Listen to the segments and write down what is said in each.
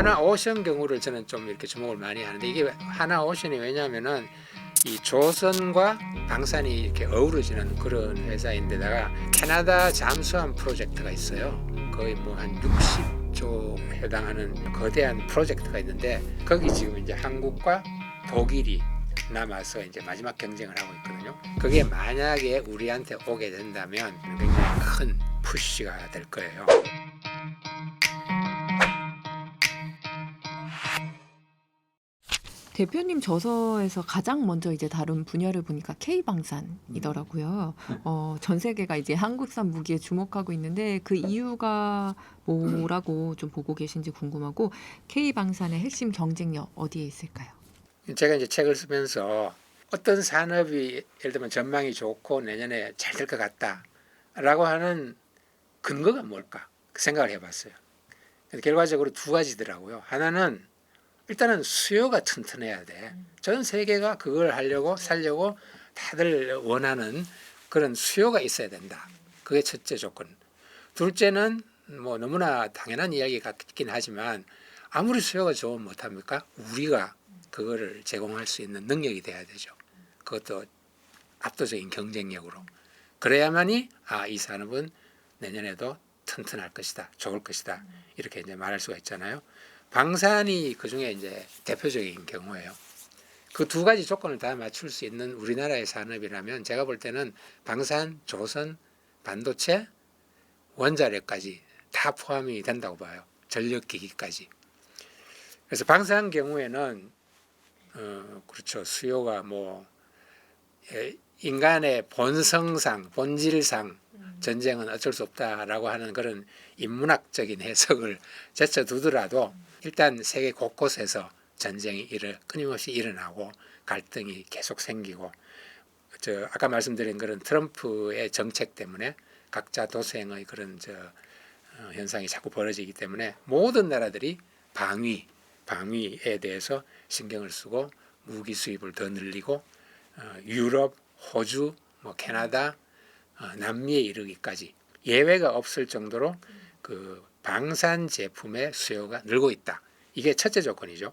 하나 오션 경우를 저는 좀 이렇게 주목을 많이 하는데 이게 하나 오션이 왜냐하면은 이 조선과 방산이 이렇게 어우러지는 그런 회사인데다가 캐나다 잠수함 프로젝트가 있어요. 거의 뭐 한 60조 해당하는 거대한 프로젝트가 있는데 거기 지금 이제 한국과 독일이 남아서 이제 마지막 경쟁을 하고 있거든요. 그게 만약에 우리한테 오게 된다면 굉장히 큰 푸시가 될 거예요. 대표님 저서에서 가장 먼저 이제 다룬 분야를 보니까 K 방산이더라고요. 어, 전 세계가 이제 한국산 무기에 주목하고 있는데 그 이유가 뭐라고 좀 보고 계신지 궁금하고 K 방산의 핵심 경쟁력 어디에 있을까요? 제가 이제 책을 쓰면서 어떤 산업이 예를 들면 전망이 좋고 내년에 잘 될 것 같다라고 하는 근거가 뭘까 그 생각을 해봤어요. 결과적으로 두 가지더라고요. 하나는 일단은 수요가 튼튼해야 돼. 전 세계가 그걸 하려고 살려고 다들 원하는 그런 수요가 있어야 된다. 그게 첫째 조건. 둘째는 뭐 너무나 당연한 이야기 같긴 하지만 아무리 수요가 좋으면 못합니까? 우리가 그거를 제공할 수 있는 능력이 돼야 되죠. 그것도 압도적인 경쟁력으로. 그래야만이 아 이 산업은 내년에도 튼튼할 것이다, 좋을 것이다 이렇게 이제 말할 수가 있잖아요. 방산이 그 중에 이제 대표적인 경우예요. 그 두 가지 조건을 다 맞출 수 있는 우리나라의 산업이라면 제가 볼 때는 방산, 조선, 반도체, 원자력까지 다 포함이 된다고 봐요. 전력기기까지. 그래서 방산 경우에는 어 그렇죠 수요가 뭐 예, 인간의 본성상 본질상 전쟁은 어쩔 수 없다라고 하는 그런 인문학적인 해석을 제쳐두더라도 일단 세계 곳곳에서 전쟁이 일어 끊임없이 일어나고 갈등이 계속 생기고 저 아까 말씀드린 그런 트럼프의 정책 때문에 각자 도생의 그런 저 어, 현상이 자꾸 벌어지기 때문에 모든 나라들이 방위 방위에 대해서 신경을 쓰고 무기 수입을 더 늘리고 어, 유럽, 호주, 뭐 캐나다, 어, 남미에 이르기까지 예외가 없을 정도로 그 방산 제품의 수요가 늘고 있다. 이게 첫째 조건이죠.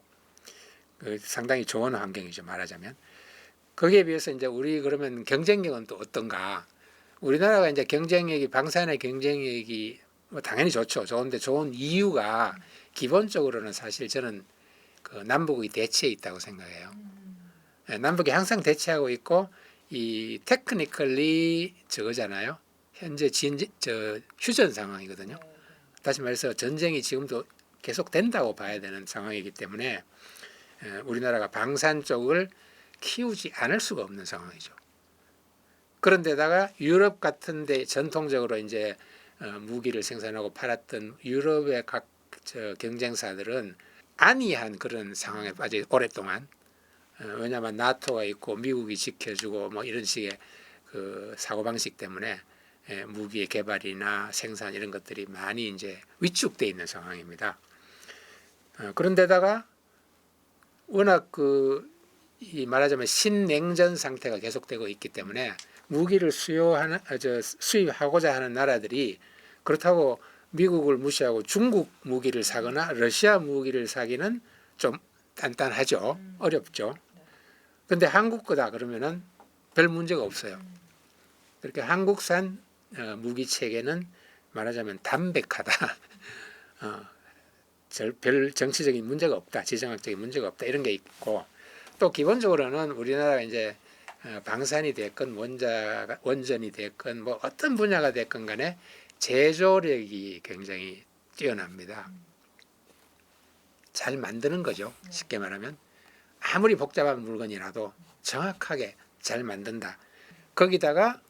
그 상당히 좋은 환경이죠. 말하자면 거기에 비해서 이제 우리 그러면 경쟁력은 또 어떤가? 우리나라가 이제 경쟁력이 방산의 경쟁력이 뭐 당연히 좋죠. 좋은데 좋은 이유가 기본적으로는 사실 저는 그 남북이 대치해 있다고 생각해요. 예, 남북이 항상 대치하고 있고 이 테크니컬리 저거잖아요. 현재 진, 저 휴전 상황이거든요. 다시 말해서 전쟁이 지금도 계속 된다고 봐야 되는 상황이기 때문에 에, 우리나라가 방산 쪽을 키우지 않을 수가 없는 상황이죠. 그런데다가 유럽 같은데 전통적으로 이제 어, 무기를 생산하고 팔았던 유럽의 각저 경쟁사들은 안이한 그런 상황에 빠져 오랫동안 어, 왜냐하면 나토가 있고 미국이 지켜주고 뭐 이런 식의 그 사고 방식 때문에 예, 무기의 개발이나 생산 이런 것들이 많이 이제 위축돼 있는 상황입니다. 어, 그런데다가 워낙 그 이 말하자면 신냉전 상태가 계속되고 있기 때문에 무기를 수요하는 아, 저 수입하고자 하는 나라들이 그렇다고 미국을 무시하고 중국 무기를 사거나 러시아 무기를 사기는 좀 단단하죠. 어렵죠. 근데 한국 거다 그러면은 별 문제가 없어요. 그렇게 한국산 어, 무기 체계는 말하자면 담백하다. 어, 절- 별 정치적인 문제가 없다. 지정학적인 문제가 없다. 이런 게 있고 또 기본적으로는 우리나라가 이제 어, 방산이 됐건 원자 원전이 됐건 뭐 어떤 분야가 됐건 간에 제조력이 굉장히 뛰어납니다. 잘 만드는 거죠. 쉽게 말하면 아무리 복잡한 물건이라도 정확하게 잘 만든다. 거기다가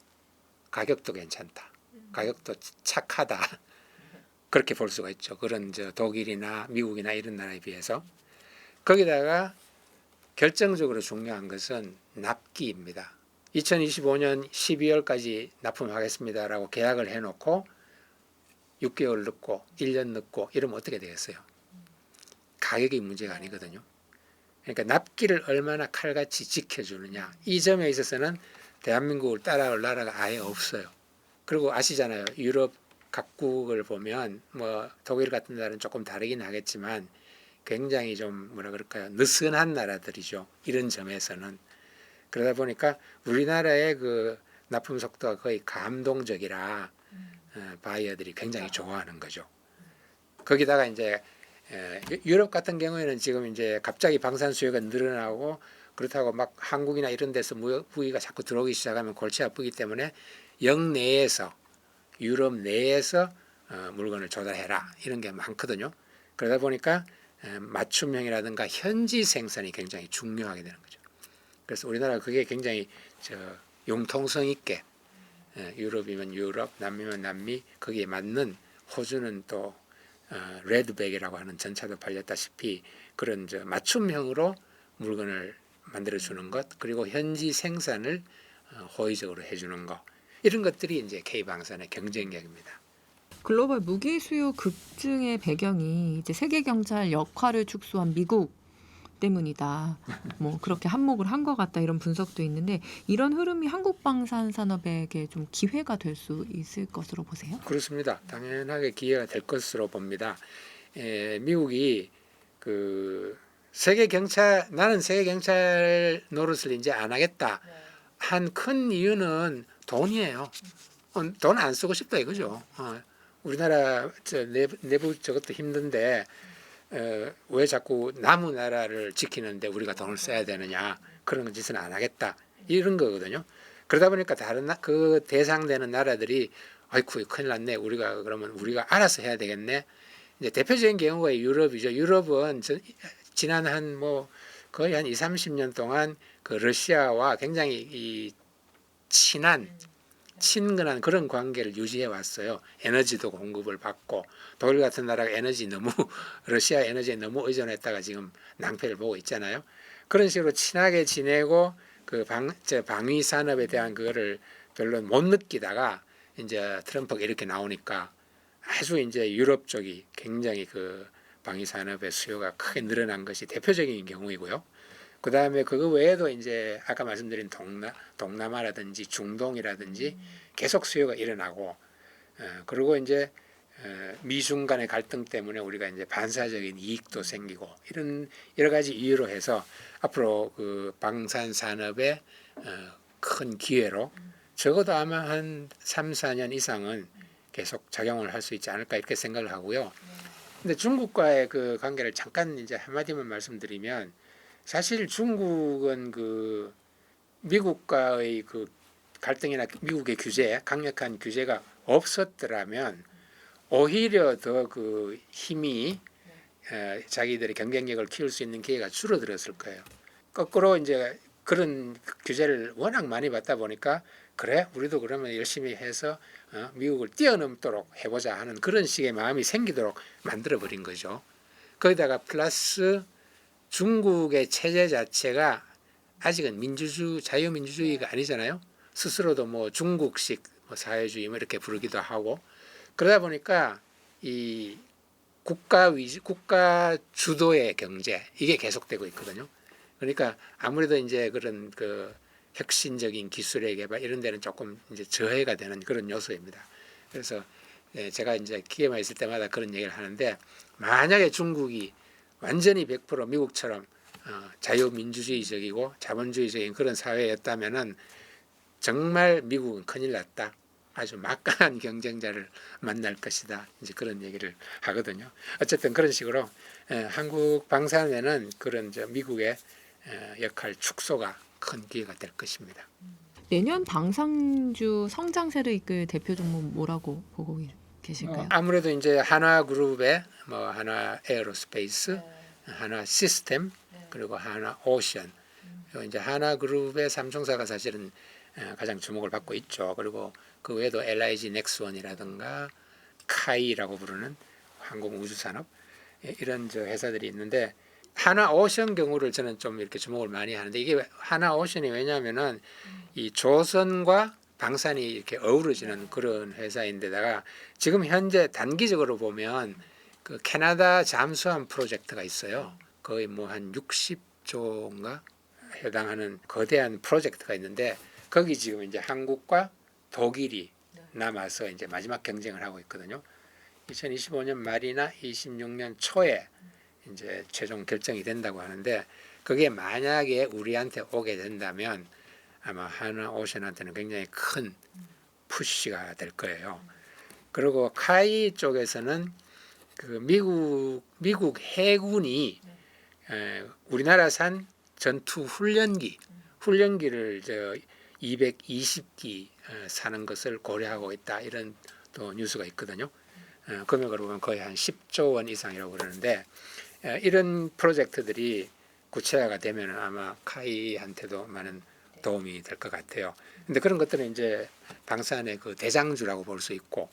가격도 괜찮다. 가격도 착하다. 그렇게 볼 수가 있죠. 그런 저 독일이나 미국이나 이런 나라에 비해서 거기다가 결정적으로 중요한 것은 납기입니다. 2025년 12월까지 납품하겠습니다라고 계약을 해놓고 6개월 늦고 1년 늦고 이러면 어떻게 되겠어요? 가격이 문제가 아니거든요. 그러니까 납기를 얼마나 칼같이 지켜주느냐 이 점에 있어서는 대한민국을 따라올 나라가 아예 없어요. 그리고 아시잖아요. 유럽 각국을 보면 뭐 독일 같은 나라는 조금 다르긴 하겠지만 굉장히 좀 뭐라 그럴까요 느슨한 나라들이죠. 이런 점에서는 그러다 보니까 우리나라의 그 납품 속도가 거의 감동적이라 어, 바이어들이 굉장히 좋아하는 거죠. 거기다가 이제 유럽 같은 경우에는 지금 이제 갑자기 방산 수요가 늘어나고 그렇다고 막 한국이나 이런 데서 무- 무기가 자꾸 들어오기 시작하면 골치 아프기 때문에 영내에서 유럽 내에서 어, 물건을 조달해라 이런 게 많거든요. 그러다 보니까 에, 맞춤형이라든가 현지 생산이 굉장히 중요하게 되는 거죠. 그래서 우리나라가 그게 굉장히 저 융통성 있게 에, 유럽이면 유럽, 남미면 남미 거기에 맞는 호주는 또 어, 레드백이라고 하는 전차도 팔렸다시피 그런 저 맞춤형으로 물건을 만들어 주는 것 그리고 현지 생산을 어, 호의적으로 해주는 것 이런 것들이 이제 K 방산의 경쟁력입니다. 글로벌 무기 수요 급증의 배경이 이제 세계 경찰 역할을 축소한 미국 때문이다. 뭐 그렇게 한몫을 한 것 같다 이런 분석도 있는데 이런 흐름이 한국 방산 산업에게 좀 기회가 될 수 있을 것으로 보세요? 그렇습니다. 당연하게 기회가 될 것으로 봅니다. 에, 미국이 그 세계 경찰 나는 세계 경찰 노릇을 이제 안 하겠다 한큰 이유는 돈이에요. 어, 돈안 쓰고 싶다 이거죠. 어, 우리나라 저 내부, 내부 저것도 힘든데 어, 왜 자꾸 남의 나라를 지키는데 우리가 돈을 써야 되느냐 그런 짓은 안 하겠다 이런 거거든요. 그러다 보니까 다른 나, 그 대상되는 나라들이 아이쿠 큰일 났네 우리가 그러면 우리가 알아서 해야 되겠네. 이제 대표적인 경우가 유럽이죠. 유럽은 저, 지난 한 뭐 거의 한 2, 30년 동안 그 러시아와 굉장히 이 친한 친근한 그런 관계를 유지해 왔어요. 에너지도 공급을 받고 독일 같은 나라가 에너지 너무 러시아 에너지에 너무 의존했다가 지금 낭패를 보고 있잖아요. 그런 식으로 친하게 지내고 그 방, 저 방위 산업에 대한 그거를 별로 못 느끼다가 이제 트럼프가 이렇게 나오니까 아주 이제 유럽 쪽이 굉장히 그 방위 산업의 수요가 크게 늘어난 것이 대표적인 경우이고요. 그 다음에 그거 외에도 이제 아까 말씀드린 동남 동남아라든지 중동이라든지 계속 수요가 일어나고 어, 그리고 이제 어, 미중 간의 갈등 때문에 우리가 이제 반사적인 이익도 생기고 이런 여러 가지 이유로 해서 앞으로 그 방산 산업의 어, 큰 기회로 적어도 아마 한 3, 4년 이상은 계속 작용을 할 수 있지 않을까 이렇게 생각을 하고요. 근데 중국과의 그 관계를 잠깐 이제 한마디만 말씀드리면 사실 중국은 그 미국과의 그 갈등이나 미국의 규제, 강력한 규제가 없었더라면 오히려 더 그 힘이 에, 자기들의 경쟁력을 키울 수 있는 기회가 줄어들었을 거예요. 거꾸로 이제 그런 규제를 워낙 많이 받다 보니까 그래 우리도 그러면 열심히 해서 어, 미국을 뛰어넘도록 해보자 하는 그런 식의 마음이 생기도록 만들어 버린 거죠. 거기다가 플러스 중국의 체제 자체가 아직은 민주주 자유민주주의가 아니잖아요. 스스로도 뭐 중국식 뭐 사회주의 뭐 이렇게 부르기도 하고 그러다 보니까 이 국가 위주 국가 주도의 경제 이게 계속되고 있거든요. 그러니까 아무래도 이제 그런 그 혁신적인 기술의 개발 이런 데는 조금 이제 저해가 되는 그런 요소입니다. 그래서 예, 제가 이제 기회만 있을 때마다 그런 얘기를 하는데 만약에 중국이 완전히 100% 미국처럼 어, 자유민주주의적이고 자본주의적인 그런 사회였다면은 정말 미국은 큰일 났다. 아주 막강한 경쟁자를 만날 것이다. 이제 그런 얘기를 하거든요. 어쨌든 그런 식으로 에, 한국 방산에는 그런 저 미국의 에, 역할 축소가 큰 기회가 될 것입니다. 내년 방산주 성장세를 이끌 대표 종목 뭐라고 보고 계실까요? 어, 아무래도 이제 하나 그룹의 뭐 하나 에어로스페이스, 하나 시스템 그리고 하나 오션. 요 이제 하나 그룹의 삼총사가 사실은 어, 가장 주목을 받고 있죠. 그리고 그 외에도 LIG 넥스원이라든가 카이라고 부르는 항공 우주 산업 예, 이런 저 회사들이 있는데 하나 오션 경우를 저는 좀 이렇게 주목을 많이 하는데 이게 하나 오션이 왜냐하면은 이 조선과 방산이 이렇게 어우러지는 그런 회사인데다가 지금 현재 단기적으로 보면 그 캐나다 잠수함 프로젝트가 있어요. 거의 뭐 한 60조인가 해당하는 거대한 프로젝트가 있는데 거기 지금 이제 한국과 독일이 남아서 이제 마지막 경쟁을 하고 있거든요. 2025년 말이나 26년 초에 이제 최종 결정이 된다고 하는데 그게 만약에 우리한테 오게 된다면 아마 하나 오션한테는 굉장히 큰 푸시가 될 거예요. 그리고 카이 쪽에서는 그 미국 미국 해군이 에, 우리나라산 전투 훈련기 훈련기를 저 220기 어, 사는 것을 고려하고 있다 이런 또 뉴스가 있거든요. 어, 금액으로 보면 거의 한 10조 원 이상이라고 그러는데 에, 이런 프로젝트들이 구체화가 되면 아마 카이한테도 많은 도움이 될 것 같아요. 근데 그런 것들은 이제 방산의 그 대장주라고 볼 수 있고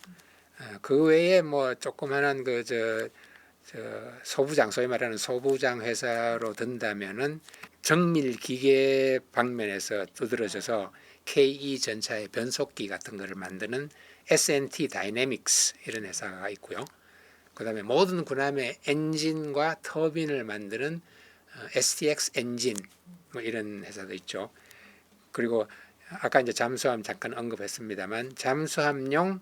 어, 그 외에 뭐 조그만한 그저 저 소부장 소위 말하는 소부장 회사로 든다면은 정밀 기계 방면에서 두드러져서 KE 전차의 변속기 같은 거를 만드는 S&T 다이내믹스 이런 회사가 있고요. 그다음에 모든 군함의 엔진과 터빈을 만드는 어, STX 엔진 뭐 이런 회사도 있죠. 그리고 아까 이제 잠수함 잠깐 언급했습니다만 잠수함용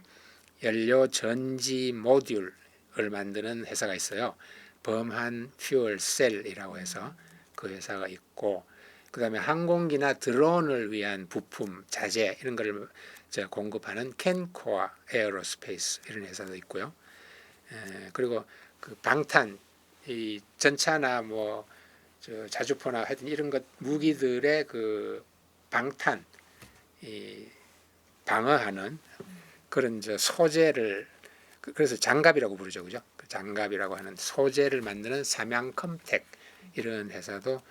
연료 전지 모듈을 만드는 회사가 있어요. 범한 퓨얼 셀이라고 해서 그 회사가 있고 그다음에 항공기나 드론을 위한 부품, 자재 이런 저 공급하는 캔코아 에어로스페이스 이런 회사도 있고요. 에, 그리고 그 방탄 이 전차나 뭐 저 자주포나 하여튼 이런 것 무기들의 그 방탄 이 방어하는 그런 저 소재를 그- 그래서 장갑이라고 부르죠, 그죠? 그 장갑이라고 하는 소재를 만드는 삼양컴텍 이런 회사도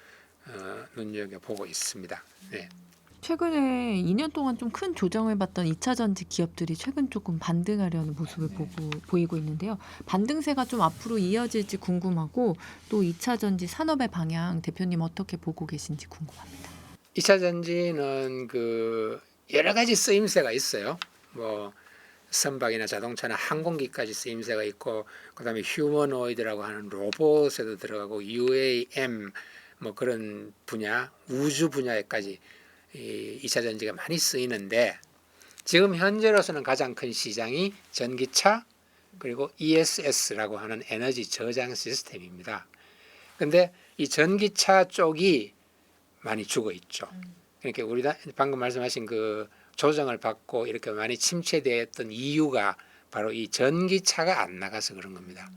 어, 눈여겨 보고 있습니다. 네. 최근에 2년 동안 좀 큰 조정을 받던 2차 전지 기업들이 최근 조금 반등하려는 모습을 네. 보고 보이고 있는데요. 반등세가 좀 앞으로 이어질지 궁금하고 또 2차 전지 산업의 방향 대표님 어떻게 보고 계신지 궁금합니다. 2차 전지는 그 여러 가지 쓰임새가 있어요. 뭐 선박이나 자동차나 항공기까지 쓰임새가 있고 그다음에 휴머노이드라고 하는 로봇에도 들어가고 UAM 뭐 그런 분야 우주 분야에까지 이 2차 전지가 많이 쓰이는데 지금 현재로서는 가장 큰 시장이 전기차 그리고 ESS라고 하는 에너지 저장 시스템입니다. 근데 이 전기차 쪽이 많이 죽어 있죠. 그러니까 우리 다- 방금 말씀하신 그 조정을 받고 이렇게 많이 침체되었던 이유가 바로 이 전기차가 안 나가서 그런 겁니다.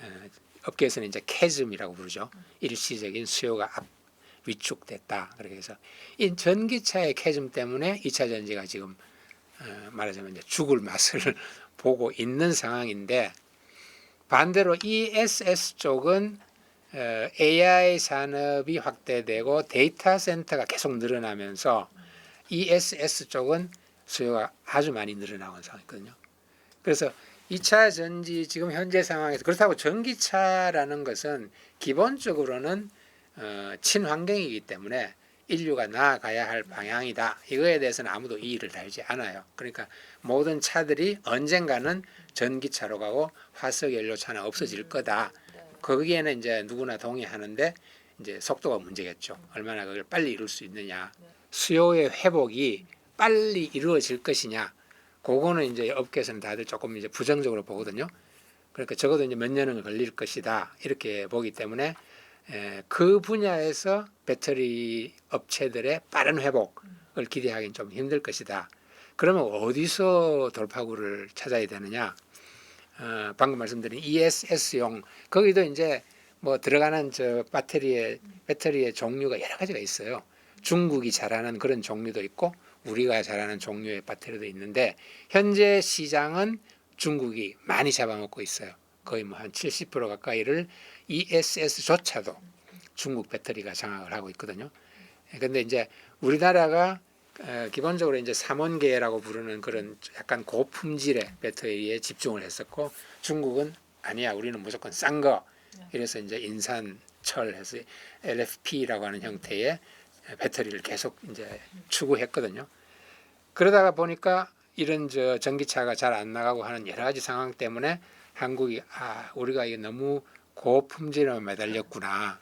어, 업계에서는 이제 캐즘이라고 부르죠. 일시적인 수요가 앞 위축됐다. 그렇게 해서 이 전기차의 캐즘 때문에 2차 전지가 지금 어, 말하자면 이제 죽을 맛을 보고 있는 상황인데 반대로 ESS 쪽은 어, AI 산업이 확대되고 데이터 센터가 계속 늘어나면서 ESS 쪽은 수요가 아주 많이 늘어나고 있는 상황이거든요. 그래서 2차 전지 지금 현재 상황에서 그렇다고 전기차라는 것은 기본적으로는 어, 친환경이기 때문에 인류가 나아가야 할 방향이다. 이거에 대해서는 아무도 이의를 달지 않아요. 그러니까 모든 차들이 언젠가는 전기차로 가고 화석 연료차는 없어질 거다. 거기에는 이제 누구나 동의하는데 이제 속도가 문제겠죠. 얼마나 그걸 빨리 이룰 수 있느냐. 수요의 회복이 빨리 이루어질 것이냐. 그거는 이제 업계에서는 다들 조금 이제 부정적으로 보거든요. 그러니까 적어도 이제 몇 년은 걸릴 것이다. 이렇게 보기 때문에 에, 그 분야에서 배터리 업체들의 빠른 회복을 기대하기는 좀 힘들 것이다. 그러면 어디서 돌파구를 찾아야 되느냐? 어, 방금 말씀드린 ESS용 거기도 이제 뭐 들어가는 저 배터리의 배터리의 종류가 여러 가지가 있어요. 중국이 잘하는 그런 종류도 있고 우리가 잘하는 종류의 배터리도 있는데 현재 시장은 중국이 많이 잡아먹고 있어요. 거의 뭐 한 70% 가까이를 ESS조차도 중국 배터리가 장악을 하고 있거든요. 근데 이제 우리나라가 어, 기본적으로 이제 삼원계라고 부르는 그런 약간 고품질의 배터리에 집중을 했었고 중국은 아니야 우리는 무조건 싼 거 이래서 이제 인산철 해서 LFP라고 하는 형태의 배터리를 계속 이제 추구했거든요. 그러다가 보니까 이런 저 전기차가 잘 안 나가고 하는 여러 가지 상황 때문에 한국이 아 우리가 이게 너무 고품질에 매달렸구나.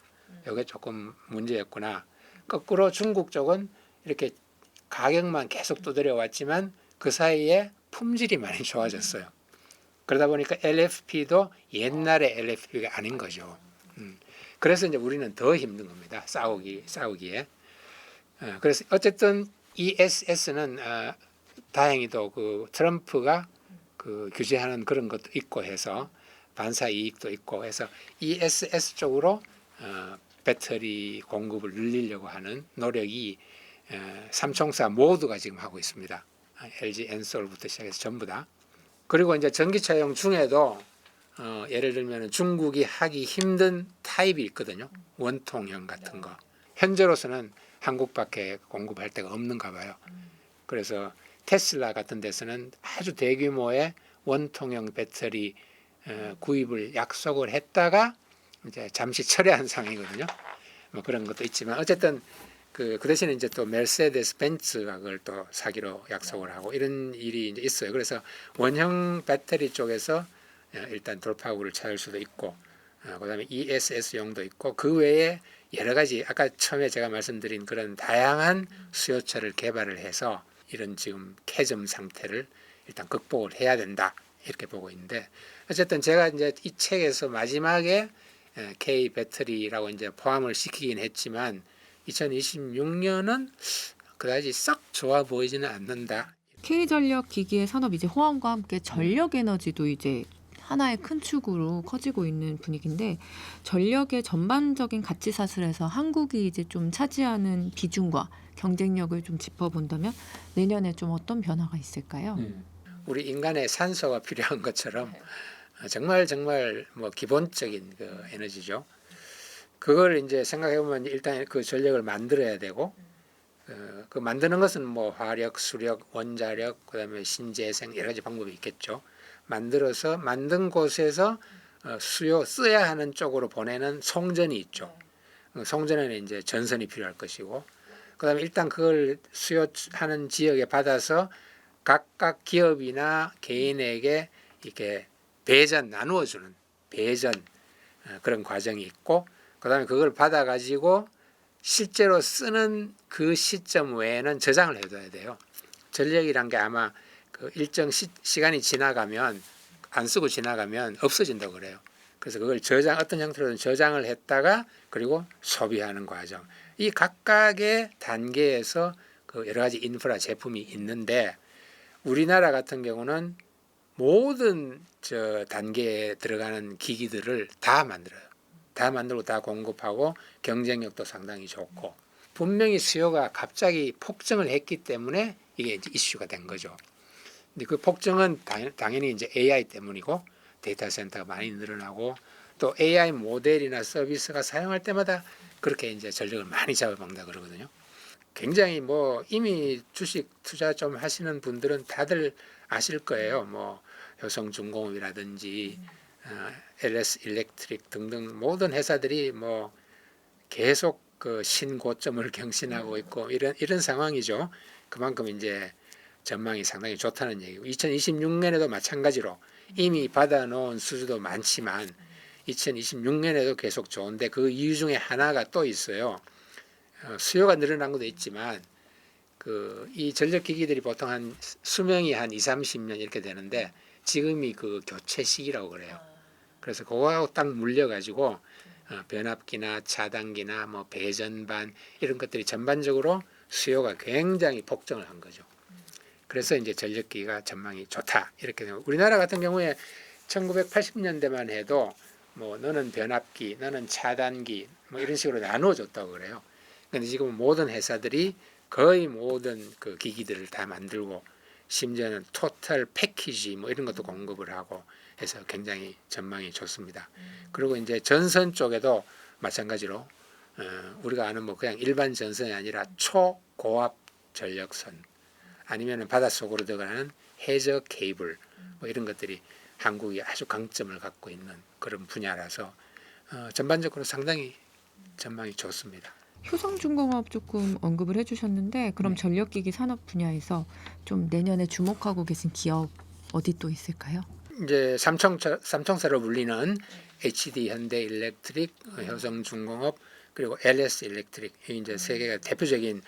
이게 조금 문제였구나. 거꾸로 중국 쪽은 이렇게 가격만 계속 두드려 왔지만 그 사이에 품질이 많이 좋아졌어요. 그러다 보니까 LFP도 옛날의 LFP가 아닌 거죠. 그래서 이제 우리는 더 힘든 겁니다. 싸우기 싸우기에. 어, 그래서 어쨌든 ESS는 어, 다행히도 그 트럼프가 그 규제하는 그런 것도 있고 해서 반사 이익도 있고 해서 ESS 쪽으로 어, 배터리 공급을 늘리려고 하는 노력이 에, 삼총사 모두가 지금 하고 있습니다. 아, LG 엔솔부터 시작해서 전부 다. 그리고 이제 전기차용 중에도 어, 예를 들면 중국이 하기 힘든 타입이 있거든요. 원통형 같은 거. 현재로서는 한국밖에 공급할 데가 없는가 봐요. 그래서 테슬라 같은 데서는 아주 대규모의 원통형 배터리 어, 구입을 약속을 했다가 이제 잠시 철회한 상황이거든요. 뭐 그런 것도 있지만 어쨌든 그, 그 대신에 이제 또 메르세데스 벤츠가 그걸 또 사기로 약속을 하고 이런 일이 이제 있어요. 그래서 원형 배터리 쪽에서 어, 일단 돌파구를 찾을 수도 있고 어, 그다음에 ESS용도 있고 그 외에 여러 가지 아까 처음에 제가 말씀드린 그런 다양한 수요처를 개발을 해서 이런 지금 캐점 상태를 일단 극복을 해야 된다 이렇게 보고 있는데 어쨌든 제가 이제 이 책에서 마지막에 에, K 배터리라고 이제 포함을 시키긴 했지만 2026년은 그다지 썩 좋아 보이지는 않는다. K전력 기기의 산업 이제 호황과 함께 전력 에너지도 이제 하나의 큰 축으로 커지고 있는 분위기인데 전력의 전반적인 가치 사슬에서 한국이 이제 좀 차지하는 비중과 경쟁력을 좀 짚어본다면 내년에 좀 어떤 변화가 있을까요? 음. 우리 인간의 산소가 필요한 것처럼 어, 정말 정말 뭐 기본적인 그 에너지죠. 그걸 이제 생각해 보면 일단 그 전력을 만들어야 되고 어, 그 만드는 것은 뭐 화력, 수력, 원자력, 그다음에 신재생 여러 가지 방법이 있겠죠. 만들어서 만든 곳에서 어, 수요 써야 하는 쪽으로 보내는 송전이 있죠. 어, 송전에는 이제 전선이 필요할 것이고 그다음에 일단 그걸 수요하는 지역에 받아서 각각 기업이나 개인에게 이렇게 배전 나누어 주는 배전 어, 그런 과정이 있고 그다음에 그걸 받아 가지고 실제로 쓰는 그 시점 외에는 저장을 해 둬야 돼요. 전력이란 게 아마 그 일정 시, 시간이 지나가면 안 쓰고 지나가면 없어진다고 그래요. 그래서 그걸 저장 어떤 형태로든 저장을 했다가 그리고 소비하는 과정. 이 각각의 단계에서 그 여러 가지 인프라 제품이 있는데 우리나라 같은 경우는 모든 저 단계에 들어가는 기기들을 다 만들어요. 다 만들고 다 공급하고 경쟁력도 상당히 좋고 분명히 수요가 갑자기 폭증을 했기 때문에 이게 이제 이슈가 된 거죠. 근데 그 폭증은 당- 당연히 이제 AI 때문이고 데이터 센터가 많이 늘어나고 또 AI 모델이나 서비스가 사용할 때마다 그렇게 이제 전력을 많이 잡아먹는다 그러거든요. 굉장히 뭐 이미 주식 투자 좀 하시는 분들은 다들 아실 거예요. 뭐 효성중공업이라든지 어, LS 일렉트릭 등등 모든 회사들이 뭐 계속 그 신고점을 경신하고 있고 이런 이런 상황이죠. 그만큼 이제 전망이 상당히 좋다는 얘기고 2026년에도 마찬가지로 이미 받아놓은 수주도 많지만 2026년에도 계속 좋은데 그 이유 중에 하나가 또 있어요. 어, 수요가 늘어난 것도 있지만 그 이 전력 기기들이 보통 한 수명이 한 2, 30년 이렇게 되는데 지금이 그 교체 시기라고 그래요. 그래서 그거하고 딱 물려 가지고 어, 변압기나 차단기나 뭐 배전반 이런 것들이 전반적으로 수요가 굉장히 폭증을 한 거죠. 그래서 이제 전력기가 전망이 좋다 이렇게 되고 우리나라 같은 경우에 1980년대만 해도 뭐 너는 변압기, 너는 차단기 뭐 이런 식으로 나누어줬다고 그래요. 근데 지금 모든 회사들이 거의 모든 그 기기들을 다 만들고 심지어는 토탈 패키지 뭐 이런 것도 공급을 하고 해서 굉장히 전망이 좋습니다. 그리고 이제 전선 쪽에도 마찬가지로 어, 우리가 아는 뭐 그냥 일반 전선이 아니라 초고압 전력선 아니면은 바닷속으로 들어가는 해저 케이블 뭐 이런 것들이 한국이 아주 강점을 갖고 있는 그런 분야라서 어, 전반적으로 상당히 전망이 좋습니다. 효성중공업 조금 언급을 해주셨는데 그럼 네. 전력기기 산업 분야에서 좀 내년에 주목하고 계신 기업 어디 또 있을까요? 이제 삼총사 삼총사로 불리는 HD 현대 일렉트릭, 어, 효성중공업 그리고 LS 일렉트릭 이 이제 세 개가 대표적인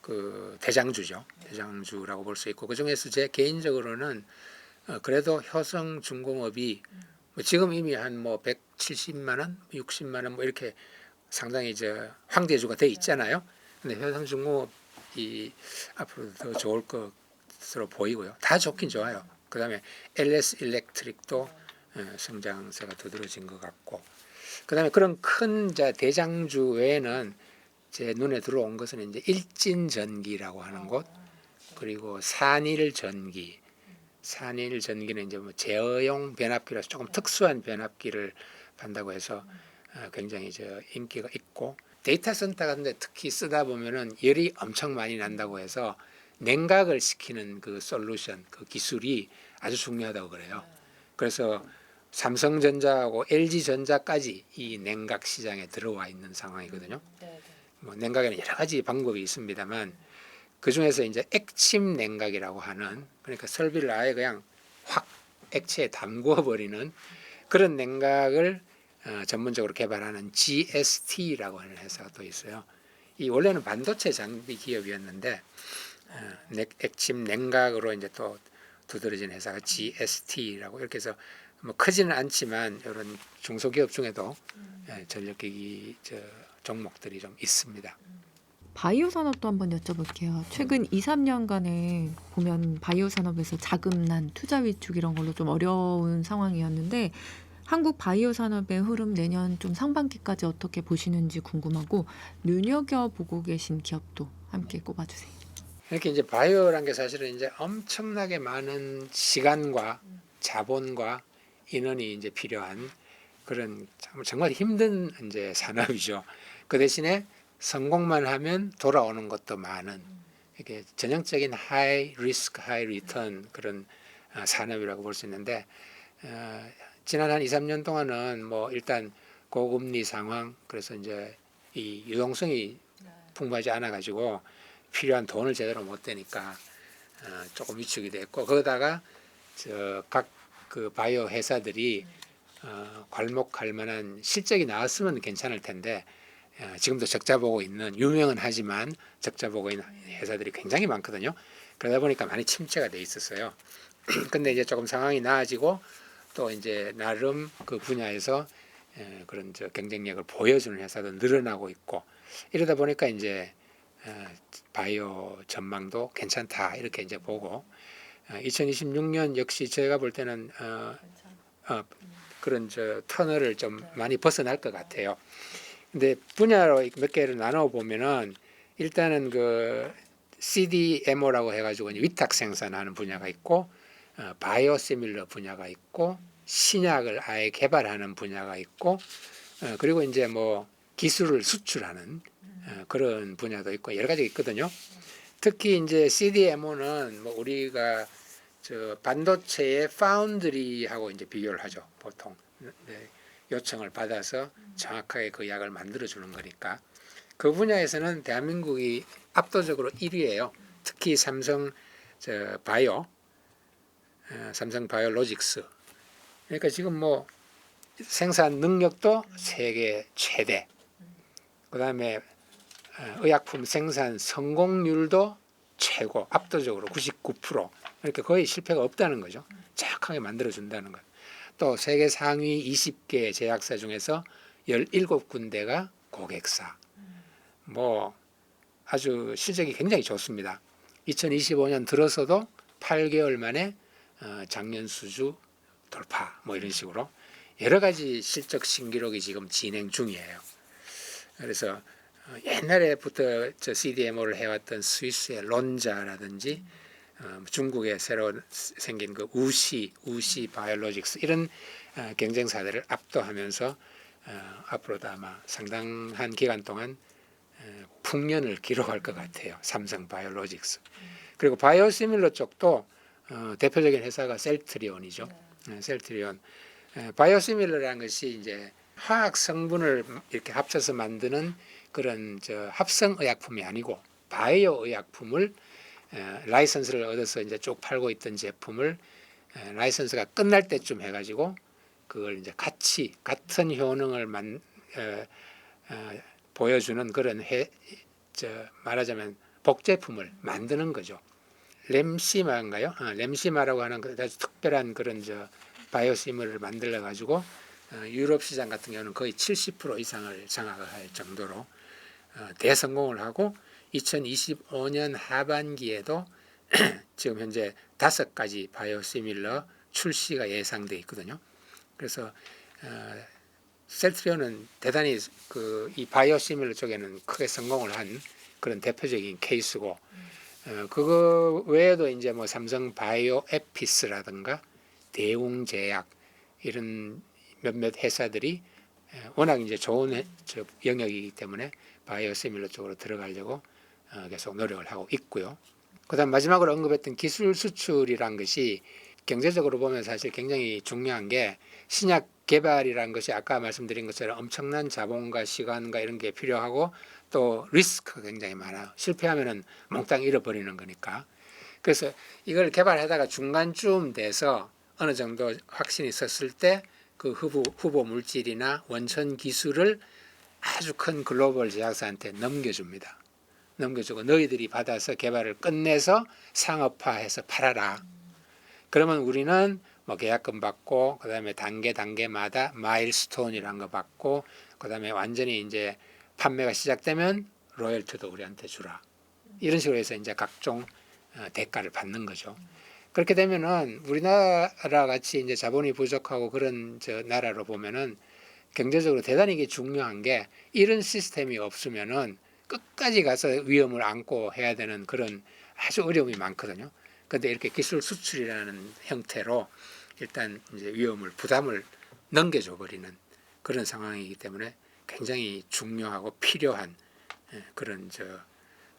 그 대장주죠. 대장주라고 볼 수 있고 그 중에서 제 개인적으로는 어, 그래도 효성중공업이 뭐 지금 이미 한뭐 70만 원, 60만 원 뭐 이렇게 상당히 저 황제주가 돼 있잖아요. 근데 현상중공업이 앞으로 더 좋을 것으로 보이고요. 다 좋긴 좋아요. 그다음에 LS 일렉트릭도 어, 성장세가 두드러진 것 같고, 그다음에 그런 큰자 대장주 외에는 제 눈에 들어온 것은 이제 일진전기라고 하는 곳, 그리고 산일전기. 산일전기는 이제 뭐 제어용 변압기라서 조금 특수한 변압기를 판다고 해서 어, 굉장히 저 인기가 있고 데이터 센터 같은데 특히 쓰다 보면은 열이 엄청 많이 난다고 해서 냉각을 시키는 그 솔루션 그 기술이 아주 중요하다고 그래요. 그래서 삼성전자하고 LG전자까지 이 냉각 시장에 들어와 있는 상황이거든요. 뭐 냉각에는 여러 가지 방법이 있습니다만 그 중에서 이제 액침 냉각이라고 하는 그러니까 설비를 아예 그냥 확 액체에 담궈 버리는 그런 냉각을 어, 전문적으로 개발하는 GST라고 하는 회사가 또 있어요. 이 원래는 반도체 장비 기업이었는데 어, 냉- 액침 냉각으로 이제 또 두드러진 회사가 GST라고 이렇게 해서 뭐 크지는 않지만 이런 중소기업 중에도 예, 전력기기 저 종목들이 좀 있습니다. 바이오 산업도 한번 여쭤볼게요. 최근 2, 3년간에 보면 바이오 산업에서 자금난, 투자 위축 이런 걸로 좀 어려운 상황이었는데 한국 바이오 산업의 흐름 내년 좀 상반기까지 어떻게 보시는지 궁금하고 눈여겨 보고 계신 기업도 함께 꼽아주세요. 이렇게 이제 바이오란 게 사실은 이제 엄청나게 많은 시간과 자본과 인원이 이제 필요한 그런 참- 정말 힘든 이제 산업이죠. 그 대신에 성공만 하면 돌아오는 것도 많은 이렇게 전형적인 하이 리스크 하이 리턴 그런 어, 산업이라고 볼 수 있는데 어, 지난 한 2, 3년 동안은 뭐 일단 고금리 상황 그래서 이제 이 유동성이 풍부하지 않아 가지고 필요한 돈을 제대로 못 대니까 어, 조금 위축이 됐고 거기다가 저 각 그 바이오 회사들이 어, 괄목할 만한 실적이 나왔으면 괜찮을 텐데 어, 지금도 적자 보고 있는 유명은 하지만 적자 보고 있는 회사들이 굉장히 많거든요. 그러다 보니까 많이 침체가 돼 있었어요. 근데 이제 조금 상황이 나아지고 또 이제 나름 그 분야에서 에, 그런 저 경쟁력을 보여주는 회사도 늘어나고 있고 이러다 보니까 이제 어, 바이오 전망도 괜찮다 이렇게 이제 보고 어, 2026년 역시 제가 볼 때는 어, 어, 그런 저 터널을 좀 많이 벗어날 것 같아요. 근데 분야로 몇 개를 나눠 보면은 일단은 그 CDMO라고 해가지고 위탁 생산하는 분야가 있고 어, 바이오시밀러 분야가 있고 신약을 아예 개발하는 분야가 있고 어, 그리고 이제 뭐 기술을 수출하는 어, 그런 분야도 있고 여러 가지 있거든요. 특히 이제 CDMO는 뭐 우리가 저 반도체의 파운드리하고 이제 비교를 하죠. 보통 네, 요청을 받아서 정확하게 그 약을 만들어 주는 거니까 그 분야에서는 대한민국이 압도적으로 1위예요. 특히 삼성 저 바이오, 어, 삼성 바이오로직스. 그러니까 지금 뭐 생산 능력도 세계 최대. 그다음에 어, 의약품 생산 성공률도 최고 압도적으로 99% 그러니까 거의 실패가 없다는 거죠. 정확하게 만들어 준다는 것. 또 세계 상위 20개 제약사 중에서 17군데가 고객사. 뭐 아주 실적이 굉장히 좋습니다. 2025년 들어서도 8개월 만에 어, 작년 수주 돌파 뭐 이런 식으로 여러 가지 실적 신기록이 지금 진행 중이에요. 그래서 어, 옛날에부터 저 CDMO를 해왔던 스위스의 론자라든지 어, 중국에 새로 생긴 그 우시 우시 바이오로직스 이런 어, 경쟁사들을 압도하면서 어, 앞으로도 아마 상당한 기간 동안 어, 풍년을 기록할 것 같아요. 삼성 바이오로직스 그리고 바이오시밀러 쪽도 어, 대표적인 회사가 셀트리온이죠. 어, 셀트리온 에, 바이오시밀러라는 것이 이제 화학 성분을 이렇게 합쳐서 만드는 그런 저 합성 의약품이 아니고 바이오 의약품을 에, 라이선스를 얻어서 이제 쭉 팔고 있던 제품을 에, 라이선스가 끝날 때쯤 해가지고 그걸 이제 같이 같은 효능을 만 에, 에, 보여주는 그런 해, 저 말하자면 복제품을 만드는 거죠. 렘시마인가요? 어, 렘시마라고 하는 그 아주 특별한 그런 저 바이오시물을 만들어 가지고 어, 유럽 시장 같은 경우는 거의 70% 이상을 장악할 정도로 어, 대성공을 하고 2025년 하반기에도 지금 현재 다섯 가지 바이오시밀러 출시가 예상돼 있거든요. 그래서 어, 셀트리온은 대단히 그 이 바이오시밀러 쪽에는 크게 성공을 한 그런 대표적인 케이스고 어, 그거 외에도 이제 뭐 삼성 바이오 에피스라든가 대웅제약 이런 몇몇 회사들이 에, 워낙 이제 좋은 영역이기 때문에 바이오시밀러 쪽으로 들어가려고 어, 계속 노력을 하고 있고요. 그다음 마지막으로 언급했던 기술 수출이란 것이 경제적으로 보면 사실 굉장히 중요한 게 신약 개발이라는 것이 아까 말씀드린 것처럼 엄청난 자본과 시간과 이런 게 필요하고 또 리스크가 굉장히 많아요. 실패하면은 몽땅 잃어버리는 거니까. 그래서 이걸 개발하다가 중간쯤 돼서 어느 정도 확신이 섰을 때 그 후보, 후보 물질이나 원천 기술을 아주 큰 글로벌 제약사한테 넘겨줍니다. 넘겨주고 너희들이 받아서 개발을 끝내서 상업화해서 팔아라. 그러면 우리는 뭐 계약금 받고 그다음에 단계 단계마다 마일스톤이라는 거 받고 그다음에 완전히 이제 판매가 시작되면 로열티도 우리한테 주라. 이런 식으로 해서 이제 각종 어, 대가를 받는 거죠. 그렇게 되면은 우리나라 같이 이제 자본이 부족하고 그런 저 나라로 보면은 경제적으로 대단히 중요한 게 이런 시스템이 없으면은 끝까지 가서 위험을 안고 해야 되는 그런 아주 어려움이 많거든요. 근데 이렇게 기술 수출이라는 형태로 일단 이제 위험을 부담을 넘겨줘 버리는 그런 상황이기 때문에 굉장히 중요하고 필요한 예, 그런 저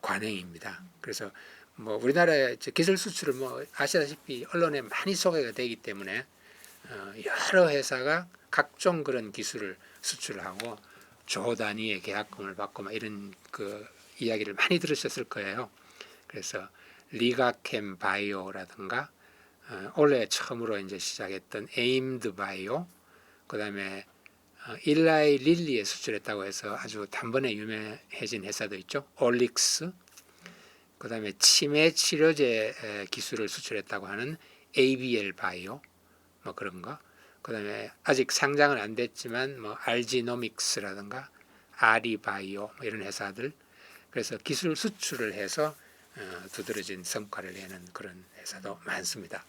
관행입니다. 그래서 뭐 우리나라의 저 기술 수출을 뭐 아시다시피 언론에 많이 소개가 되기 때문에 어, 여러 회사가 각종 그런 기술을 수출하고 조 단위의 계약금을 받고 막 이런 그 이야기를 많이 들으셨을 거예요. 그래서 리가캠 바이오라든가 어, 올해 처음으로 이제 시작했던 에임드 바이오 그다음에 어, 일라이 릴리에 수출했다고 해서 아주 단번에 유명해진 회사도 있죠. 올릭스 그 다음에 치매 치료제 에, 기술을 수출했다고 하는 ABL 바이오 뭐 그런 거 그 다음에 아직 상장은 안 됐지만 뭐 알지노믹스라든가 아리바이오 뭐 이런 회사들 그래서 기술 수출을 해서 어, 두드러진 성과를 내는 그런 회사도 많습니다.